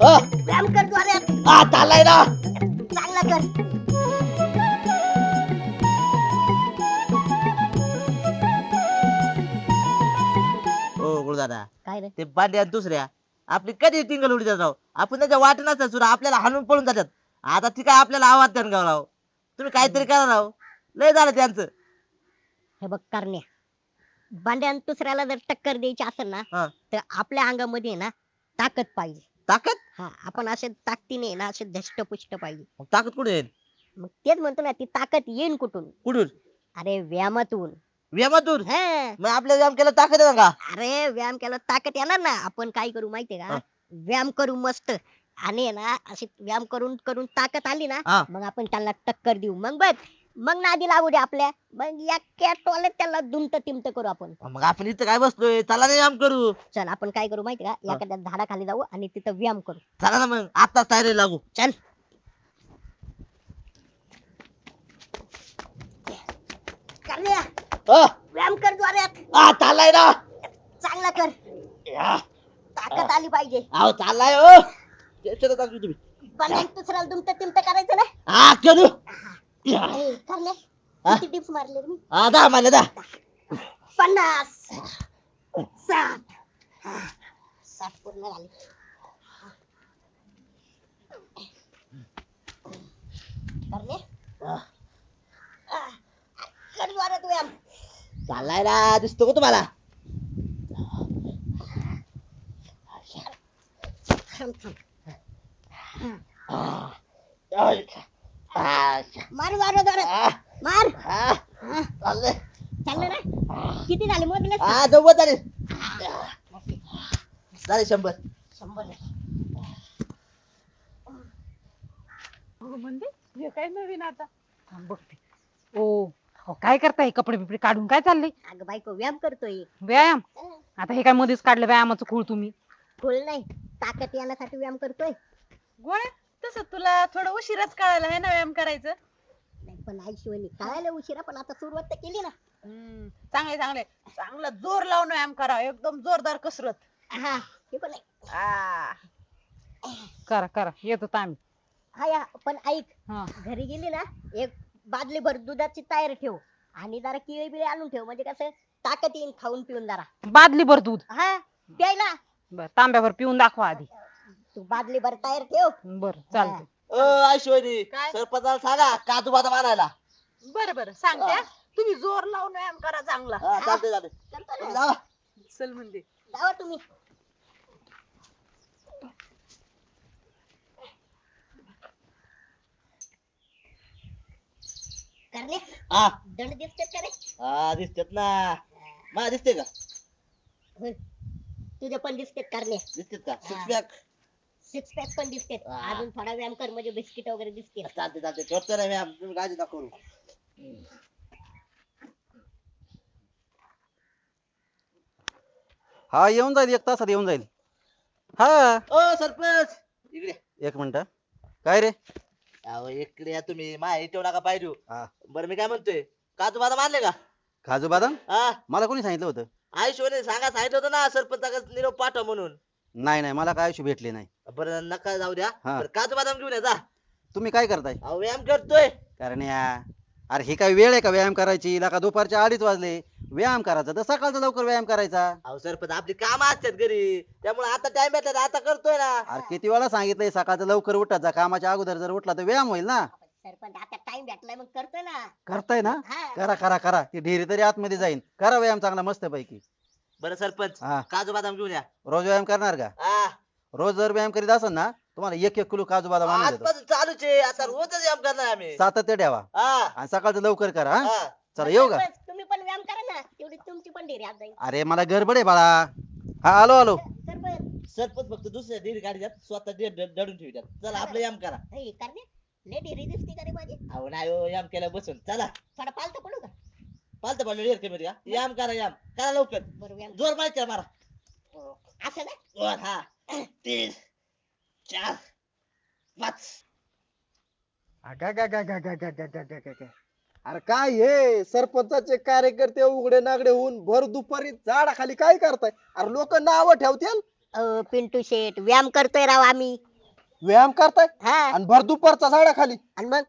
व्यायाम कर हा चाललाय ना. चांगला कर. हो गुरुदादा. काय रे? ते बांड्या दुसऱ्या. आपली कधी टिंगल उडी राव आपण त्याच्या वाट नसतात सुद्धा आपल्याला हाणून पळून जातात. आता ठीक आहे आपल्याला आवाज द्या गाव राव. तुम्ही काहीतरी करा राव. लय झालं त्यांचं. हे बघ करण्या. बांड्यान दुसऱ्याला जर टक्कर द्यायची असेल ना हा. तर आपल्या अंगामध्ये ना ताकद पाहिजे. ताकद? हा आपण असे ताकदीने ना असे धष्टपुष्ट पाहिजे. मग ताकद कुठे येईल? मग तेच म्हणतो ना ती ताकद येईन कुठून? कुठून? अरे व्यायामातून. व्यायामातून? हा. मग आपल्या व्यायाम केला ताकद आहे का? अरे व्यायाम केला ताकद येणार ना. आपण काय करू माहितीये हा. का व्यायाम करू मस्त. आणि आहे ना अशी व्यायाम करून करून ताकद आली ना हा. मग आपण त्याला टक्कर देऊ. मग बघ मग नादी लागू दे आपल्या. मग या कॅटवाले त्याला दुमत तिमत करू आपण. मग आपण इथं काय बसलोय? चला ना व्यायाम करू. चल आपण काय करू माहिती का. एखाद्या झाडाखाली जाऊ आणि तिथं व्यायाम करू. चला ना मग. आता तयारी लागू. चल. करण्या अ, व्यायाम कर द्वाऱ्यात हा चाललाय ना. चांगला कर. या, ताकद आली पाहिजे. अहो चाललाय हो. टेन्शन नका घेऊ तुम्ही. पण दुसऱ्याला दुमत तिमत करायचं ना. हा. करू या, ए, करण्या हा? किती टिप्स मारले रे मी हा दहा पन्नास. साठ. साठ पूर्ण झाले. करणे हा, कर द्वारा तू व्यायाम चाललाय ना दिसतो का तुम्हाला? थांब, थांब. मार मार मार हा, चाललंय. चाललं ना? किती झाले? मोजले हा नव्वद झाले. झाले शंभर. शंभर. अगं म्हणजे हे काय नवीन आता? थांब बघते. ओ अहो, काय करताय? कपडे बिपडे काढून काय चाललंय अगं बायको व्यायाम करतोय. व्यायाम? आता हे काय मध्येच काढलं? व्यायामाचं खूळ तुम्ही. फुल नाही ताकद येण्यासाठी व्यायाम करतोय. गोळ्या? तसं तुला थोडं उशिराच कळायला आहे ना व्यायाम करायचं? नाही पण आईशिवानी कळायला उशिरा पण आता सुरुवात तर केली ना. हम्म, चांगले चांगले चांगला जोर लावून व्यायाम करा एकदम जोरदार कसरत. हा पण आहे. आ, करा करा येतो आम्ही हा या पण ऐक हा. घरी गेली ना एक बादली भर दुधाची तयार ठेव आणि जरा केळी बिळी आणून ठेव म्हणजे कसं ताकद येईन खाऊन पिऊन जरा. बादली भर दूध? हा प्यायला. बर तांब्याभर पिऊन दाखवा आधी. तू बादली भर तयार ठेव. बर चालतंय. अ ऐश्वरी काय? सरपंचाला सांगा काजू बदाम आणायला. बरं बरं सांगते हा. तुम्ही जोर लावून व्यायाम करा चांगला. हा, चालतंय चालतंय. करतो तुम्ही ना. जावा. चल म्हणजे जावा तुम्ही. करणे हा. दंड दिसते का रे? हा दिसतेत ना. मला दिसते का? होय. तुझे पण दिसते करणे दिसतेत का? सिक्स. पॅक सिक्स पॅक पण दिसते. अजून थोडा व्यायाम कर म्हणजे बिस्किट वगैरे दिसते चालते चालते करतो ना मॅम तुम्ही काळजी नका करू हा येऊन जाईल एक तासात येऊन जाईल. हा. ओ सरपंच! इकडे. एक मिनिट. काय रे? अहो इकडे या तुम्ही. माहिती ठेवू नका पाहिजे हा. बरं मी काय म्हणतोय? काजू बदाम आणले का? काजू बदाम? हा. मला कोणी सांगितलं होतं? आयुष्यने सांगा सांगितलं होतं ना सरपंचाकडे निरोप पाठव म्हणून. नाही नाही मला काय आयुष्य भेटले नाही. बरं नका जाऊ द्या. हा. बरं काजू बदाम घेऊन या जा. तुम्ही काय करताय? अहो व्यायाम करतोय. कारण या अरे हे काय वेळ आहे का व्यायाम करायची? का दुपारच्या अडीच वाजले. व्यायाम करायचा तर सकाळचा लवकर व्यायाम करायचा. अहो सरपंच आपली काम असतात घरी. त्यामुळे आता टाइम भेटला आता करतोय ना. अरे किती वेळा सांगितलंय सकाळचं लवकर उठायचा कामाच्या अगोदर जर उठला तर व्यायाम होईल ना. सरपंच आता टाइम भेटलाय मग करतोय ना. करताय ना? हा. करा करा करा. ती ढेरी तरी आतमध्ये जाईन. करा व्यायाम चांगला मस्त पैकी बरं सरपंच हा. काजू बदाम घेऊन या. रोज व्यायाम करणार का? हा. रोज जर व्यायाम करीत असाल ना तुम्हाला एक एक किलो काजू बदाम आणून देतो. आजपासून चालूच आहे. आता रोजच व्यायाम करणार आम्ही. सातत्य ठेवा. हा. आणि सकाळचं लवकर करा हा. हा. चला येऊ का? सरपंच, तुम्ही पण व्यायाम करा ना. तेवढी तुमची पण डेरी आज जाईल. अरे मला गडबड आहे बाळा. हा आलो आलो. सरपंच. सरपंच फक्त दुसऱ्या डेअरी गाडीत स्वतः डे- डे- दडून ठेवतात चला आपलं व्यायाम करा. हे करणे. लय डेरी दिसते का रे माझी? अहो नाही हो, व्यायाम केला बसून. चला. थोडा पालत पडू का? पालतं पाडलं डेअर कमी का व्यायाम करा व्यायाम करा लवकर. जोर माहिती मारा. असं ना? दोन हा. तीन चार पाच. अरे काय हे? सरपंचाचे कार्यकर्ते उघडे नागडे होऊन भर दुपारी झाडाखाली काय करताय? अरे लोक नाव ठेवतील? पिंटू शेठ व्यायाम करतोय राव आम्ही. व्यायाम करताय? हा. आणि भर दुपारचा झाडाखाली? आणि मग?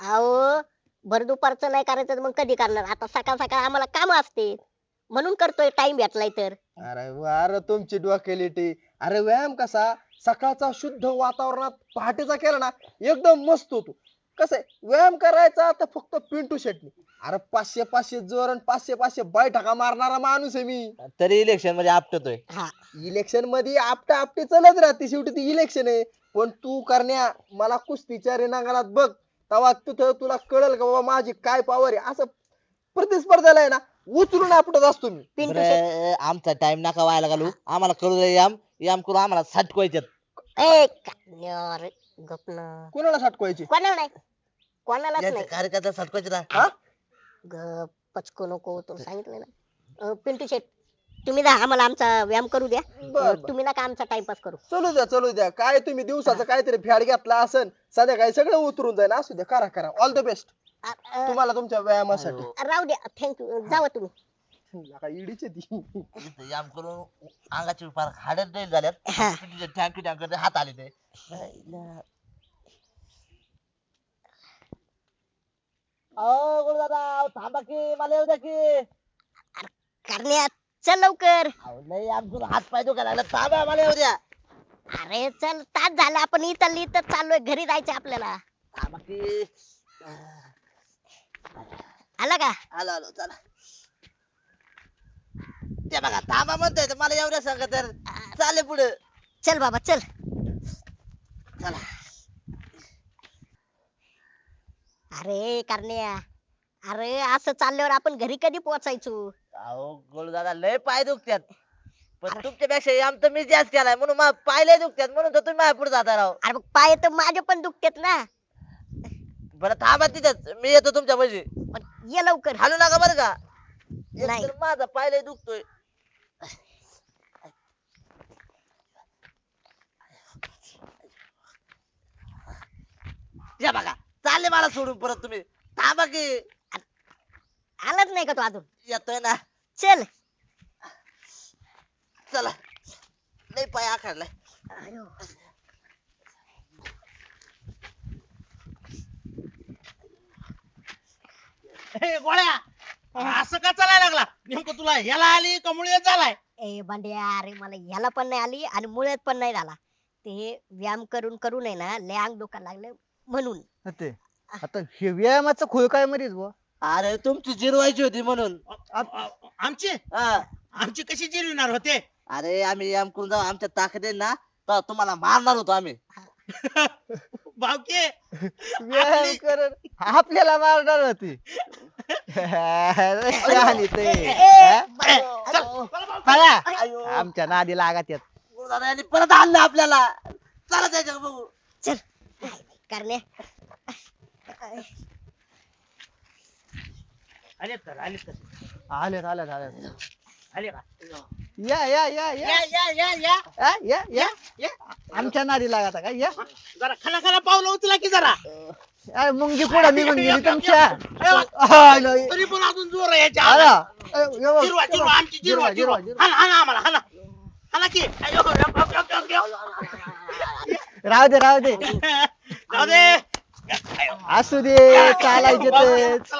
अहो भर दुपारचं नाही करायचं तर मग कधी करणार? आता सकाळ सकाळ आम्हाला काम असते. म्हणून करतोय टाइम भेटलाय तर. अरे वा, अरे तुमची डोकेलिटी अरे व्यायाम कसा? सकाळचा शुद्ध वातावरणात पहाटेचा केला ना एकदम मस्त होतो. कसं आहे? व्यायाम करायचा तर फक्त पिंटू शेटणी अरे पाचशे पाचशे जोर आणि पाचशे पाचशे बैठका मारणारा माणूस आहे मी. तरी इलेक्शनमध्ये आपटतोय. हा. इलेक्शनमध्ये आपटा आपटे चालत राहते शेवटी ती इलेक्शन आहे. पण तू करण्या मला कुस्तीच्या रिणांगणात बघ. तेव्हा तिथं तुला कळल का बाबा माझी काय पावर आहे? असं प्रतिस्पर्धाला आहे ना उचलून आपटत असतो मी. पिंटू शेट बरं, आमचा टाइम नका व्हायला घालू. आम्हाला करू दे याम. याम करू आम्हाला सटकवायच्यात ए का- गप ना. कोणाला कोणाला नाही. कोणालाच नाही. कार्यकर्ता सटकवायचे ना. हा? गप पचकू नको तुला सांगितलं ना. अं, पिंटू शेट. तुम्ही जा आम्हाला आमचा व्यायाम करू द्या. बर, बर. तुम्ही नका आमचा टाइमपास करू. चलू द्या चलू द्या. काय तुम्ही दिवसाचं काहीतरी फॅड घेतला असन संध्याकाळी सगळं उतरून जाईल असू द्या करा करा. ऑल द बेस्ट अ- अ, तुम्हाला तुमच्या व्यायामासाठी. राहू द्या. थँक्यू जावा तुम्ही. नका इडीचे ती. इथं याम करून अंगाची फार हाडत नाही झाल्यात. हा. थँक्यू थँक्यू हात आले ते. अहो गुरुदादा थांबा की मला येऊ द्या की. करण्यात चल लवकर. अहो नाही याम करून हात पाय दुखायला लागला. थांबा मला येऊ द्या. अरे चल तास झाला. आपण इथं इथं चाललोय. घरी जायचं आपल्याला. आला का? आलो आलो चला. ते बघा थांबा म्हणतोय तर मला एवढ्या सांगा तर. चाले पुढे. चल बाबा चल. चला. अरे करण्या. अरे असं चालल्यावर आपण घरी कधी पोहोचायचो? अहो गुरुदादा लय पाय दुखत्यात. पण तुमच्यापेक्षा तर मी जास्त केलाय म्हणून मा पाय लय दुखत्यात म्हणून तर तुम्ही माझ्या पुढे जाता राव. अरे मग पाय तर माझे पण दुखतेत ना. बरं थांबा तिथेच मी येतो तुमच्या पण ये लवकर. हालू नका बरं का. नाही. एकतर माझा पाय लय दुखतोय. या बघा चालले मला सोडून परत तुम्ही. थांबा की. आलाच नाही का तू अजून? येतोय ना. चल. चला. लय पाय आखडलाय. हे. गोळ्या असं का चालायला लागला? नेमकं तुला ह्याला आली का मुळे झालाय? ए बंड्या अरे मला ह्याला पण नाही आली आणि मुळ्यात पण नाही झाला. ते व्यायाम करून करून आहे ना लय अंग दुखायला लागले म्हणून. ते. आता हे व्यायामाचं खोय काय मरीच बुवा अरे तुमची जिरवायची होती म्हणून. आमचे? हा. आमचे कशी जिरविणार होते? अरे आम्ही याम करून जाऊ आमच्या ताकद आहे ना तर तुम्हाला मारणार होतो आम्ही. बावके आपल्याला मारणार होती. अरे शहाणी ते हा? चला. आमच्या नादी लागत येत गुरुदादा यांनी परत आणलं आपल्याला. चला त्याच्या बघू. करणे आले तर आले तर आलेत आलेत आलेत. आले का? या या या या. या या या या. हा, या या. या. आमच्या नादी लागत का? या. जरा खाना खाना पावलं उचला की जरा. अरे मुंगी पुढे निघून गेली तुमच्या. लय. तरी पण अजून जोर आहे याच्या आला. यो, जिरवा जिरवा आमची जिरवा जिरवा. हाना हाना आम्हाला हाना. हाना की. अयो. राहू दे राहू दे. जाऊ दे. असू दे चालायचे तेच.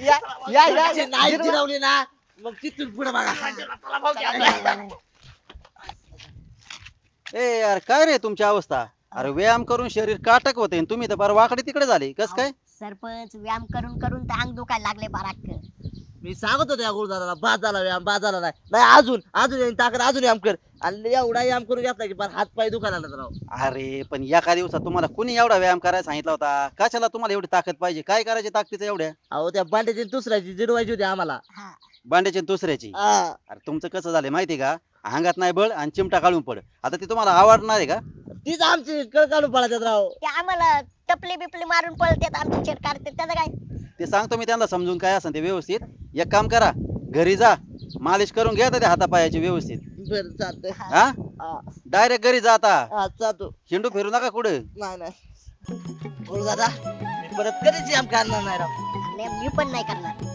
या या या जे नाही जिरवा. जिरवली ना. मग तिथून पुढे बघा. ए यार काय रे तुमची अवस्था? अरे व्यायाम करून शरीर काटक होते तुम्ही तर फार वाकडे तिकडे झाले. कस काय? सरपंच व्यायाम करून करून तर अंग दुखायला लागले बाराक मी सांगत होतो या गुरुदादाला बाद झाला व्यायाम बाद झाला नाही. नाही अजून अजून येईन ताकद अजून याम कर. आणि एवढा याम करून घेतला की फार हात पाय दुखायला लागला राव. अरे पण एका दिवसात तुम्हाला कुणी एवढा व्यायाम करायला सांगितला होता? कशाला तुम्हाला एवढी ताकद पाहिजे? काय करायची ताकदीचं एवढ्या? अहो त्या बांड्याची दुसऱ्याची जिरवायची होती आम्हाला. हा. बांड्याची दुसऱ्याची? हा. अरे तुमचं कसं झालंय माहिती का? अंगात नाही बळ आणि चिमटा काढून पड. आता ते तुम्हाला आवडणार आहे का? तीच आमची कळ काढून पळतात राव. ते आम्हाला टपली बिपली मारून पळतात आमची काढतात. त्याचं काय? ते सांगतो मी त्यांना समजून काय असेल ते व्यवस्थित. एक काम करा घरी जा मालिश करून घ्या त्या हातापायाची व्यवस्थित. बर हा. हा. डायरेक्ट घरी जा आता. हा चालतो हिंडू फिरू नका कुठे. नाही नाही. मी परत कधीच याम करणार नाही राव. आणि मी पण नाही करणार.